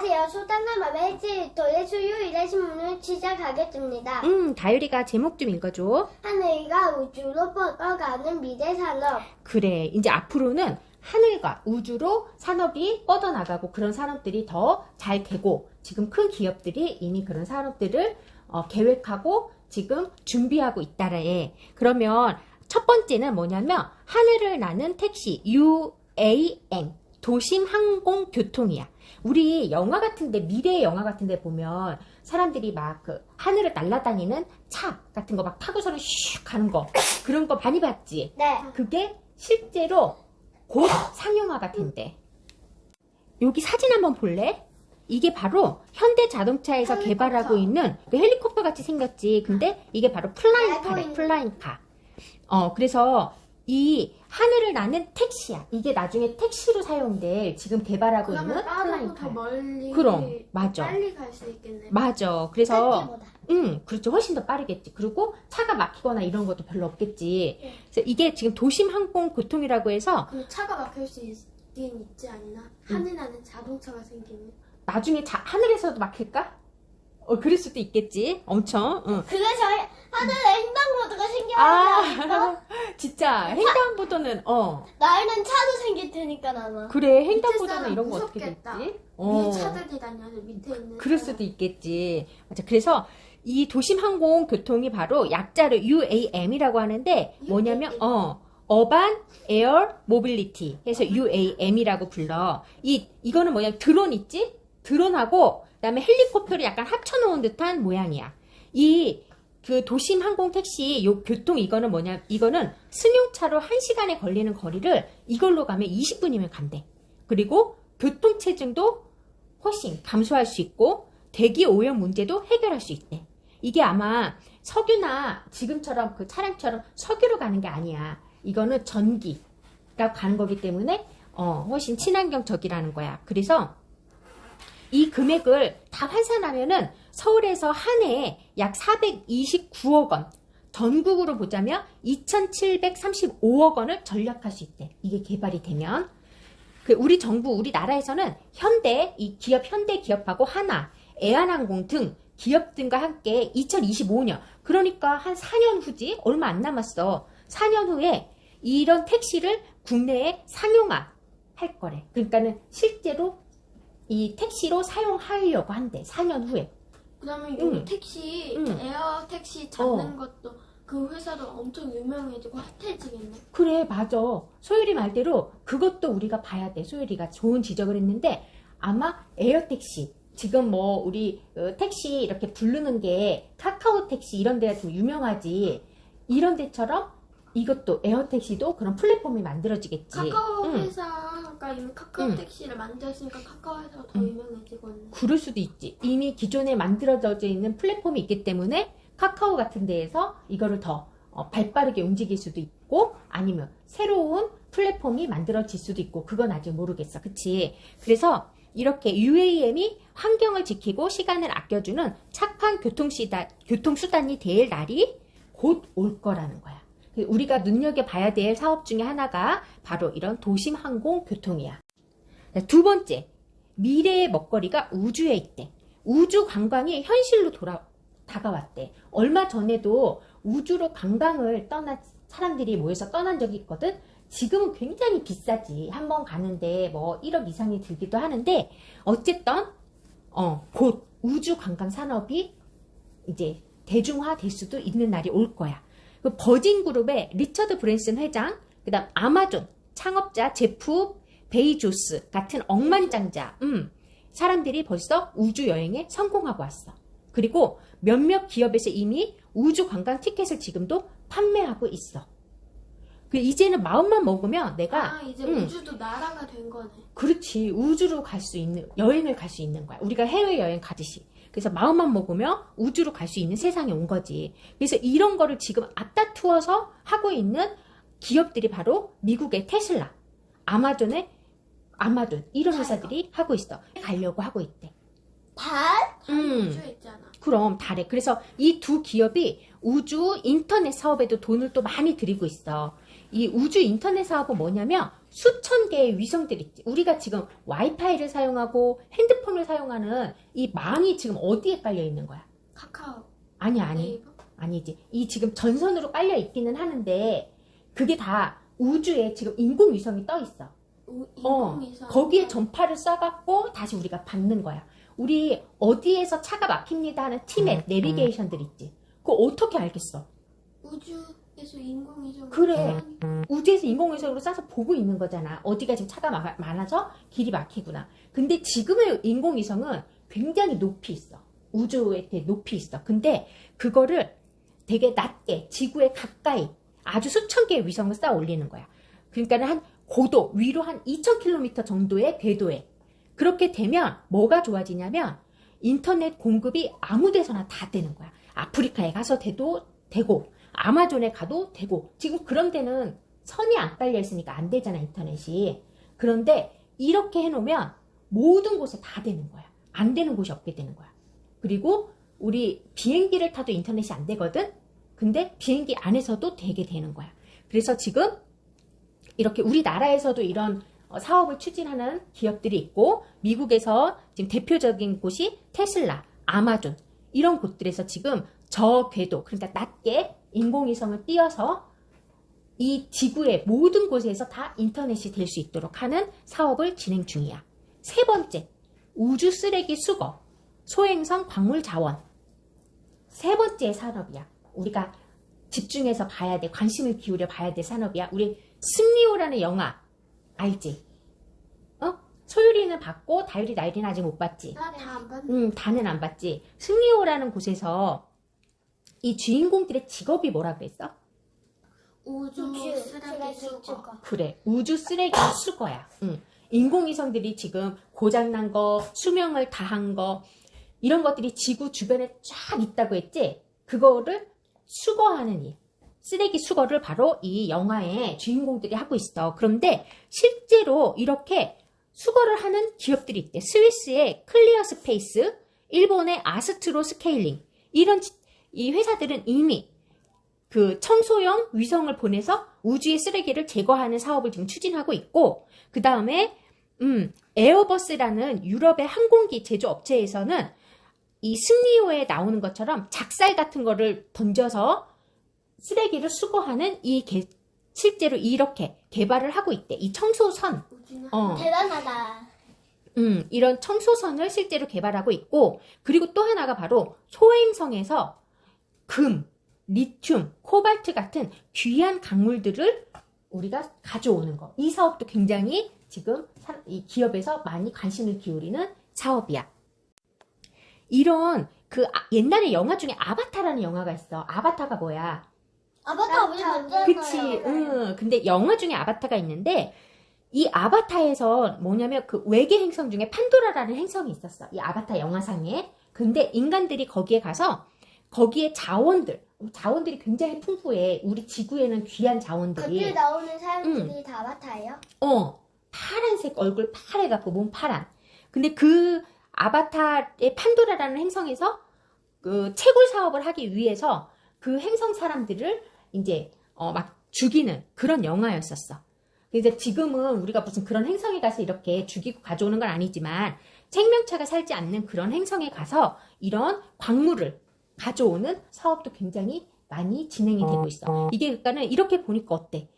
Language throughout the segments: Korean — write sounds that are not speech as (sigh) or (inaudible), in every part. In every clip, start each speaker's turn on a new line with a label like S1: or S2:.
S1: 안녕하세요. 맘의 해지 토의 수요일에 신문을 시작하겠습니다.
S2: 음, 다율이가 제목 좀 읽어줘.
S1: 하늘과 우주로 뻗어가는 미래 산업.
S2: 그래, 이제 앞으로는 하늘과 우주로 산업이 뻗어나가고 그런 산업들이 더 잘 되고 지금 큰 기업들이 이미 그런 산업들을 어, 계획하고 지금 준비하고 있다래. 그러면 첫 번째는 뭐냐면 하늘을 나는 택시 UAM 도심 항공 교통이야. 우리 영화 같은데 미래의 영화 같은데 보면 사람들이 막 그 하늘을 날아다니는 차 같은 거 막 타고서는 슉 가는 거 그런 거 많이 봤지.
S1: 네.
S2: 그게 실제로 곧 상용화가 된대. 여기 사진 한번 볼래? 이게 바로 현대 자동차에서
S1: 헬리콥터.
S2: 개발하고 있는 그 헬리콥터 같이 생겼지. 근데 이게 바로
S1: 알고
S2: 플라잉 카래,
S1: 있는.
S2: 플라잉 카. 어, 그래서 이 하늘을 나는 택시야. 이게 나중에 택시로 사용될 지금 개발하고 있는 플라잉카.
S3: 멀리
S2: 그럼, 맞아.
S3: 빨리 갈 수 있겠네.
S2: 맞아. 그래서
S1: 택시보다.
S2: 음, 그렇죠. 훨씬 더 빠르겠지. 그리고 차가 막히거나 이런 것도 별로 없겠지.
S3: 네.
S2: 그래서 이게 지금 도심 항공 교통이라고 해서
S3: 그럼 차가 막힐 수 있긴 있지 않나? 하늘 나는 자동차가 생기면
S2: 나중에 자- 하늘에서도 막힐까? 어, 그럴 수도 있겠지. 엄청. 응.
S1: 그래서 하늘에 횡단보도가 않을까?
S2: 아, (laughs) 진짜 횡단보도는 어
S1: 나에는 차도 생길 테니까 아마.
S2: 그래 횡단보도는 이런 거 어떻게
S3: 무섭겠다.
S2: 됐지?
S3: 위에
S2: 어,
S3: 차들이 다녀서 밑에 있는
S2: 그럴. 수도 있겠지. 맞아. 그래서 이 도심 항공 교통이 바로 약자로 UAM이라고 하는데 뭐냐면 어 어반 에어 모빌리티 해서 UAM이라고 불러. 이 이거는 뭐냐면 드론 있지? 드론하고 그다음에 헬리콥터를 약간 합쳐놓은 듯한 모양이야. 이 그 도심 항공 택시 요 교통 이거는 뭐냐? 이거는 승용차로 1시간에 걸리는 거리를 이걸로 가면 20분이면 간대. 그리고 교통 체증도 훨씬 감소할 수 있고 대기 오염 문제도 해결할 수 있대. 이게 아마 석유나 지금처럼 그 차량처럼 석유로 가는 게 아니야. 이거는 전기가 가는 거기 때문에 어, 훨씬 친환경적이라는 거야. 그래서 이 금액을 다 환산하면은 서울에서 한 해에 약 429억 원, 전국으로 보자면 2,735억 원을 절약할 수 있대. 이게 개발이 되면. 그 우리 정부, 우리나라에서는 현대, 이 기업, 현대 기업하고 하나, 애한항공 등 기업 등과 함께 2025년, 그러니까 한 4년 후지, 얼마 안 남았어. 4년 후에 이런 택시를 국내에 상용화 할 거래. 그러니까는 실제로 이 택시로 사용하려고 한대. 4년 후에.
S3: 그다음에
S2: 응.
S3: 요 택시
S2: 응.
S3: 에어 택시 잡는
S2: 어.
S3: 것도 그 회사도 엄청 유명해지고 핫해지겠네.
S2: 그래, 맞아. 소율이 말대로 그것도 우리가 봐야 돼. 소율이가 좋은 지적을 했는데 아마 에어 택시 지금 뭐 우리 어, 택시 이렇게 부르는 게 카카오 택시 이런 데가 좀 유명하지. 이런 데처럼 이것도 에어택시도 그런 플랫폼이 만들어지겠지.
S3: 카카오
S2: 응.
S3: 회사가 이미 카카오
S2: 응.
S3: 택시를 만들었으니까 카카오 회사가 더
S2: 응.
S3: 유명해지겠네.
S2: 그럴 수도 있지. 이미 기존에 만들어져 있는 플랫폼이 있기 때문에 카카오 같은 데에서 이거를 더 어, 발빠르게 움직일 수도 있고 아니면 새로운 플랫폼이 만들어질 수도 있고 그건 아직 모르겠어. 그치? 그래서 이렇게 UAM이 환경을 지키고 시간을 아껴주는 착한 교통수단, 교통수단이 될 날이 곧 올 거라는 거야. 그 우리가 눈여겨봐야 될 사업 중에 하나가 바로 이런 도심 항공 교통이야. 두 번째, 미래의 먹거리가 우주에 있대. 우주 관광이 현실로 돌아 다가왔대. 얼마 전에도 우주로 관광을 떠난 사람들이 모여서 떠난 적이 있거든. 지금은 굉장히 비싸지. 한 번 가는데 뭐 1억 이상이 들기도 하는데 어쨌든 어, 곧 우주 관광 산업이 이제 대중화 될 수도 있는 날이 올 거야. 그 버진 그룹의 리처드 브랜슨 회장, 그다음 아마존 창업자 제프 베이조스 같은 억만장자, 음, 사람들이 벌써 우주 여행에 성공하고 왔어. 그리고 몇몇 기업에서 이미 우주 관광 티켓을 지금도 판매하고 있어. 그 이제는 마음만 먹으면 내가
S3: 아 이제
S2: 응.
S3: 우주도 나라가 된 거네.
S2: 그렇지 우주로 갈 수 있는 여행을 갈 수 있는 거야. 우리가 해외 여행 가듯이. 그래서 마음만 먹으면 우주로 갈 수 있는 세상이 온 거지. 그래서 이런 거를 지금 앞다투어서 하고 있는 기업들이 바로 미국의 테슬라, 아마존의 아마존 이런. 회사들이 하고 있어. 가려고 하고 있대.
S1: 달?
S2: 음.
S3: 우주에 있잖아.
S2: 그럼 달에. 그래서 이 두 기업이 우주 인터넷 사업에도 돈을 또 많이 들이고 있어. 이 우주 인터넷 사업은 뭐냐면 수천 개의 위성들이 있지. 우리가 지금 와이파이를 사용하고 핸드폰을 사용하는 이 망이 지금 어디에 깔려 있는 거야?
S3: 카카오.
S2: 아니 아니
S3: 네이버.
S2: 아니지. 이 지금 전선으로 깔려 있기는 하는데 그게 다 우주에 지금 인공 위성이 떠 있어.
S3: 우-
S2: 어,
S3: 인공위성.
S2: 거기에 전파를 쏴갖고 다시 우리가 받는 거야. 우리 어디에서 차가 막힙니다 하는 티맵, 내비게이션들 있지. 그거 어떻게 알겠어?
S3: 우주 에서 인공위성.
S2: 그래. 우주에서 인공위성으로 쏴서 보고 있는 거잖아. 어디가 지금 차가 마- 많아서 길이 막히구나. 근데 지금의 인공위성은 굉장히 높이 있어. 우주에 되게 높이 있어. 근데 그거를 되게 낮게, 지구에 가까이 아주 수천 개의 위성을 쌓아 올리는 거야. 그러니까 한 고도, 위로 한 2,000km 정도의 궤도에. 그렇게 되면 뭐가 좋아지냐면 인터넷 공급이 아무 데서나 다 되는 거야. 아프리카에 가서 돼도 되고, 아마존에 가도 되고, 지금 그런 데는 선이 안 깔려 있으니까 안 되잖아, 인터넷이. 그런데 이렇게 해놓으면 모든 곳에 다 되는 거야. 안 되는 곳이 없게 되는 거야. 그리고 우리 비행기를 타도 인터넷이 안 되거든? 근데 비행기 안에서도 되게 되는 거야. 그래서 지금 이렇게 우리나라에서도 이런 어, 사업을 추진하는 기업들이 있고, 미국에서 지금 대표적인 곳이 테슬라, 아마존, 이런 곳들에서 지금 저궤도, 그러니까 낮게 인공위성을 띄워서 이 지구의 모든 곳에서 다 인터넷이 될 수 있도록 하는 사업을 진행 중이야. 세 번째, 우주 쓰레기 수거, 소행성 광물 자원. 세 번째 산업이야. 우리가 집중해서 봐야 돼. 관심을 기울여 봐야 될 산업이야. 우리 승리호라는 영화 알지? 어? 소율이는 봤고 다율이 나율이는 아직 못 봤지.
S3: 나다안 봤는데.
S2: 음, 다는 안 봤지. 승리호라는 곳에서 이 주인공들의 직업이 뭐라 그랬어?
S3: 우주
S1: 우주
S3: 쓰레기 수거.
S2: 그래. 우주 쓰레기 수거야. 응. 인공위성들이 지금 고장난 거, 수명을 다한 거, 이런 것들이 지구 주변에 쫙 있다고 했지? 그거를 수거하는 일. 쓰레기 수거를 바로 이 영화의 주인공들이 하고 있어. 그런데 실제로 이렇게 수거를 하는 기업들이 있대. 스위스의 클리어 스페이스, 일본의 아스트로 스케일링. 이런 지- 이 회사들은 이미 그 청소형 위성을 보내서 우주의 쓰레기를 제거하는 사업을 지금 추진하고 있고, 그 다음에, 음, 에어버스라는 유럽의 항공기 제조업체에서는 이 승리호에 나오는 것처럼 작살 같은 거를 던져서 쓰레기를 수거하는 이 개- 실제로 이렇게 개발을 하고 있대. 이 청소선. 어.
S1: 대단하다.
S2: 음, 이런 청소선을 실제로 개발하고 있고, 그리고 또 하나가 바로 소행성에서 금, 리튬, 코발트 같은 귀한 강물들을 우리가 가져오는 거. 이 사업도 굉장히 지금 사- 이 기업에서 많이 관심을 기울이는 사업이야. 이런 그 아- 옛날에 영화 중에 아바타라는 영화가 있어. 아바타가 뭐야?
S1: 아바타 우리 봤잖아요.
S2: 그치, 응. 근데 영화 중에 아바타가 있는데, 이 아바타에서 뭐냐면 그 외계 행성 중에 판도라라는 행성이 있었어. 이 아바타 영화상에. 근데 인간들이 거기에 가서 거기에 자원들, 자원들이 굉장히 풍부해. 우리 지구에는 귀한 자원들이.
S1: 거기에 나오는 사람들이 다 아바타예요?
S2: 어, 파란색 얼굴 파래갖고 몸 파란. 근데 그 아바타의 판도라라는 행성에서 그 채굴 사업을 하기 위해서 그 행성 사람들을 이제 어, 막 죽이는 그런 영화였었어. 이제 지금은 우리가 무슨 그런 행성에 가서 이렇게 죽이고 가져오는 건 아니지만 생명체가 살지 않는 그런 행성에 가서 이런 광물을 가져오는 사업도 굉장히 많이 진행이 되고 있어. 이게 그러니까는 이렇게 보니까 어때?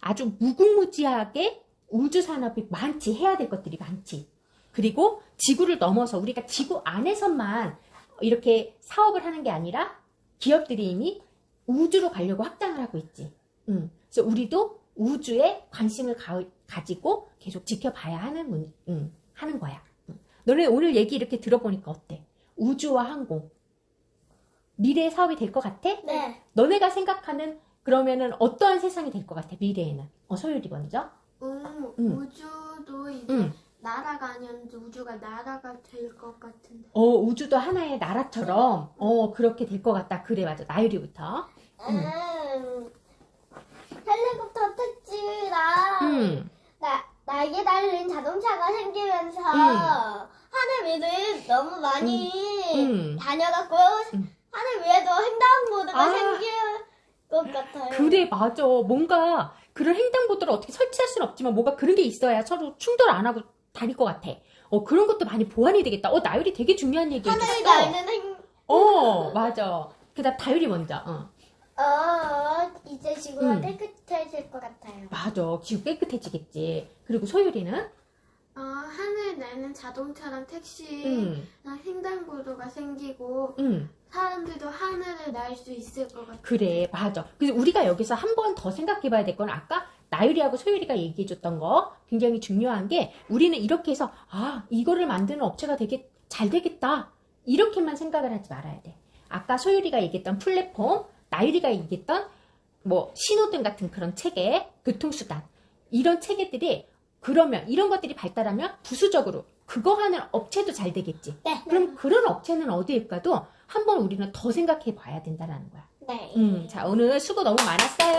S2: 아주 무궁무지하게 우주 산업이 많지 해야 될 것들이 많지. 그리고 지구를 넘어서 우리가 지구 안에서만 이렇게 사업을 하는 게 아니라 기업들이 이미 우주로 가려고 확장을 하고 있지. 음. 그래서 우리도 우주에 관심을 가, 지고 계속 지켜봐야 하는 문, 음, 하는 거야. 음. 너네 오늘 얘기 이렇게 들어보니까 어때? 우주와 항공 미래의 사업이 될 것 같아?
S1: 네.
S2: 너네가 생각하는 그러면은 어떠한 세상이 될 것 같아? 미래에는. 어 소율이 먼저.
S3: 음,
S2: 응.
S3: 우주도 이제
S2: 응.
S3: 나라가 아니었는데 우주가 나라가 될 것 같은데.
S2: 어 우주도 하나의 나라처럼 어 그렇게 될 것 같다. 그래 맞아. 나유리부터.
S1: 음. 헬리콥터 택지랑
S2: 음.
S1: 나, 날개 달린 자동차가 생기면서
S2: 음.
S1: 하늘 위를 너무 많이
S2: 음.
S1: 다녀갖고
S2: 음.
S1: 하늘 위에도 횡단보도가
S2: 아.
S1: 생길 것 같아요.
S2: 그래 맞아. 뭔가 그런 횡단보도를 어떻게 설치할 수는 없지만 뭐가 그런 게 있어야 서로 충돌 안 하고 다닐 것 같아. 어, 그런 것도 많이 보완이 되겠다. 어, 나율이 되게 중요한 얘기
S1: 하늘
S2: 해줬어.
S1: 날는 행,
S2: 어, 맞아. 그 다음 다율이 먼저. 어.
S1: 어, 이제 지구가
S2: 음.
S1: 깨끗해질 것 같아요.
S2: 맞아. 지구 깨끗해지겠지. 그리고 소율이는?
S3: 어, 하늘 나는 자동차랑 택시랑
S2: 음,
S3: 횡단보도가 생기고
S2: 음.
S3: 사람들도 하늘을 날 수 있을 것 같아요.
S2: 그래, 맞아. 그래서 우리가 여기서 한 번 더 생각해 봐야 될 건 아까 나율이하고 소율이가 얘기해 줬던 거 굉장히 중요한 게 우리는 이렇게 해서 아, 이거를 만드는 업체가 되게 잘 되겠다. 이렇게만 생각을 하지 말아야 돼. 아까 소율이가 얘기했던 플랫폼, 나율이가 얘기했던 뭐 신호등 같은 그런 체계, 교통수단 이런 체계들이 그러면 이런 것들이 발달하면 부수적으로 그거 하는 업체도 잘 되겠지.
S1: 네.
S2: 그럼 그런 업체는 어디일까도 한번 우리는 더 생각해 봐야 된다라는 거야.
S1: 네.
S2: 음, 자, 오늘 수고 너무 많았어요.